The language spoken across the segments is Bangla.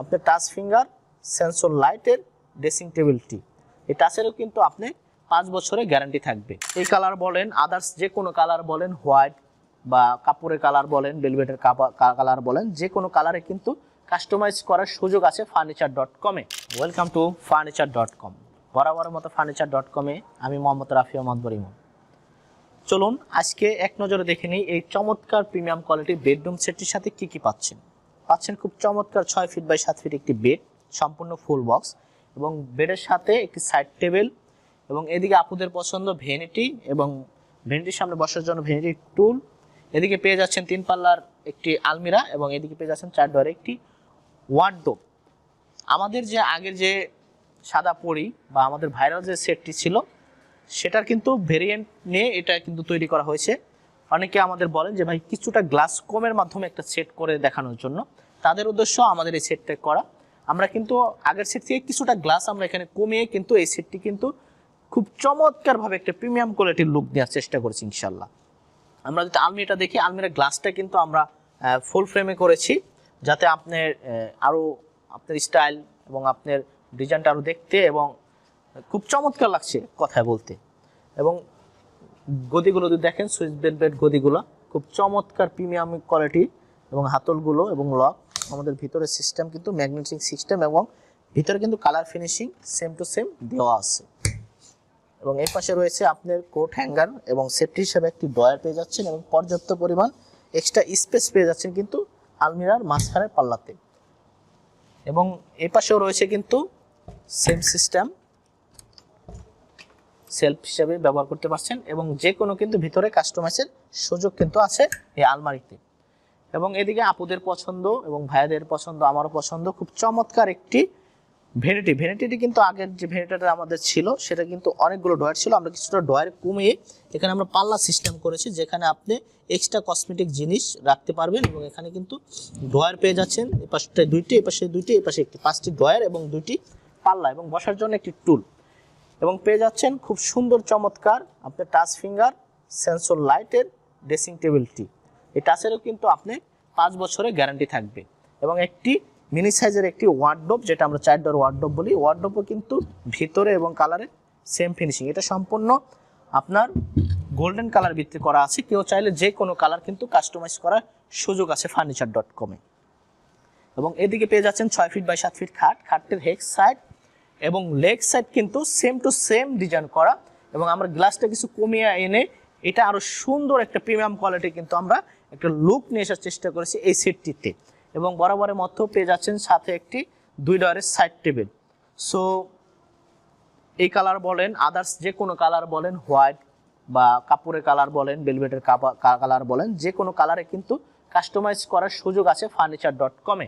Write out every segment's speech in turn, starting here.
আপনার টাচ ফিঙ্গার সেন্সর লাইটের ড্রেসিং টেবিলটি এই টাচেরও কিন্তু আপনি পাঁচ বছরের গ্যারান্টি থাকবে। এই কালার বলেন আদার্স যে কোনো কালার বলেন হোয়াইট বা কাপড়ের কালার বলেন ভেলভেটের কালার বলেন, যে কোনো কালারে কিন্তু কাস্টমাইজ করার সুযোগ আছে ফার্নিচার ডট কমে welcome to furniture dot com বরাবরের মতো ফার্নিচার ডট কমে আমি মোহাম্মদ রাফি আহমদ বরিমন চলুন, আজকে এক নজরে দেখে নিই এই চমৎকার প্রিমিয়াম কোয়ালিটির বেডরুম সেটটির সাথে কি কি পাচ্ছেন। পাচ্ছেন খুব চমৎকার ছয় ফিট বাই সাত ফিট একটি বেড সম্পূর্ণ ফুল বক্স এবং বেডের সাথে একটি সাইড টেবিল এবং এদিকে আপুদের পছন্দ ভেনিটি এবং ভেনিটির সামনে বসার জন্য ভেনিটি টুল। এদিকে পেয়ে যাচ্ছেন তিন পাল্লার একটি আলমিরা এবং এদিকে পেয়ে যাচ্ছেন চার ডোয়ার একটি ওয়ার্ডোপ আমাদের যে আগের যে সাদা পরি বা আমাদের ভাইরাল যে সেটটি ছিল, সেটার কিন্তু ভেরিয়েন্ট নিয়ে এটা কিন্তু তৈরি করা হয়েছে। অনেকে আমাদের বলেন যে, ভাই, কিছুটা গ্লাস কমের মাধ্যমে একটা সেট করে দেখানোর জন্য। তাদের উদ্দেশ্য আমাদের এই সেটটা করা। আমরা কিন্তু আগের সেট থেকে কিছুটা গ্লাস আমরা এখানে কমিয়ে কিন্তু এই সেটটি কিন্তু খুব চমৎকারভাবে একটা প্রিমিয়াম কোয়ালিটির লুক দেওয়ার চেষ্টা করেছি ইনশাল্লাহ আমরা যদি আলমিরাটা দেখি আলমিরার গ্লাসটা কিন্তু আমরা ফুল ফ্রেমে করেছি, যাতে আপনার আরও আপনার স্টাইল এবং আপনার ডিজাইনটা আরও দেখতে এবং খুব চমৎকার লাগছে কথায় বলতে। এবং গদিগুলো যদি দেখেন, সুইচ বেলভেট গদিগুলো খুব চমৎকার প্রিমিয়াম কোয়ালিটি এবং হাতলগুলো এবং লক আমাদের ভিতরে সিস্টেম কিন্তু ম্যাগনেটিক সিস্টেম এবং ভিতরে কিন্তু colour finishing same to same দেওয়া আছে। এবং এই পাশে রয়েছে আপনার কোট হ্যাঙ্গার এবং সেফটি হিসাবে একটি ডয়ার পেয়ে যাচ্ছেন এবং পর্যাপ্ত পরিমাণ এক্সট্রা স্পেস পেয়ে যাচ্ছেন কিন্তু আলমিরার মাঝখানের পাল্লাতে। এবং এই পাশেও রয়েছে কিন্তু সেম সিস্টেম সেলফ হিসাবে ব্যবহার করতে পারছেন এবং যে কোনো কিন্তু ভিতরে কাস্টমাইজের সুযোগ কিন্তু আছে এই আলমারিতে। এবং এদিকে আপুদের পছন্দ এবং ভাইয়াদের পছন্দ, আমারও পছন্দ, খুব চমৎকার একটি ভেনিটি। ভেনিটিটি কিন্তু আগের যে ভেনিটিটা আমাদের ছিল, সেটা কিন্তু অনেকগুলো ডয়ার ছিল। আমরা কিছুটা ডয়ার কমিয়ে এখানে আমরা পাল্লা সিস্টেম করেছি, যেখানে আপনি এক্সট্রা কসমেটিক জিনিস রাখতে পারবেন এবং এখানে কিন্তু ডয়ার পেয়ে যাচ্ছেন। এই পাশটায় দুইটি এই পাশে দুইটি এই পাশে একটি, পাঁচটি ডয়ার এবং দুইটি পাল্লা এবং বসার জন্য একটি টুল। এবং পেয়ে যাচ্ছেন খুব সুন্দর, চমৎকার আপনার টাচ ফিঙ্গার সেন্সর লাইটের ড্রেসিং টেবিলটি এই টাচেরও কিন্তু আপনি পাঁচ বছরের গ্যারান্টি থাকবে। এবং একটি মিনি সাইজের একটি ওয়ার্ডরোব যেটা আমরা চার ডোর ওয়ার্ডরোব বলি ওয়ার্ডরোবও কিন্তু ভিতরে এবং কালারে সেম ফিনিশিং এটা সম্পূর্ণ আপনার গোল্ডেন কালার ভিত্তি করা আছে। কেউ চাইলে যে কোনো কালার কিন্তু কাস্টমাইজ করার সুযোগ আছে ফার্নিচার ডট কমে এবং এদিকে পেয়ে যাচ্ছেন ছয় ফিট বাই সাত ফিট খাট। খাটটির হেক সাইড এবং লেগ সাইড কিন্তু সেম টু সেম ডিজাইন করা এবং আমরা গ্লাসটা কিছু কমিয়ে এনে এটা আরও সুন্দর একটা প্রিমিয়াম কোয়ালিটি কিন্তু আমরা একটা লুক নিয়ে আসার চেষ্টা করেছি এই সেটটিতে এবং বরাবরের মধ্যেও পেয়ে যাচ্ছেন সাথে একটি দুই ডয়ারের সাইড টেবিল সো এই কালার বলেন আদার্স যে কোনো কালার বলেন হোয়াইট বা কাপড়ের কালার বলেন ভেলভেটের কালার বলেন, যে কোনো কালারে কিন্তু কাস্টমাইজ করার সুযোগ আছে ফার্নিচার ডট কমে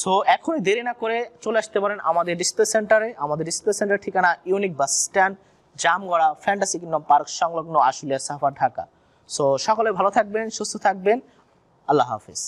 সো এখনই দেরি না করে চলে আসতে পারেন আমাদের ডিসপ্লে সেন্টারে আমাদের ডিসপ্লে সেন্টার ঠিকানা unique bus stand Jamgora fantasy kingdom park সংলগ্ন আশুলিয়া সাফা ঢাকা। সো সকলে ভালো থাকবেন, সুস্থ থাকবেন। আল্লাহ হাফিজ।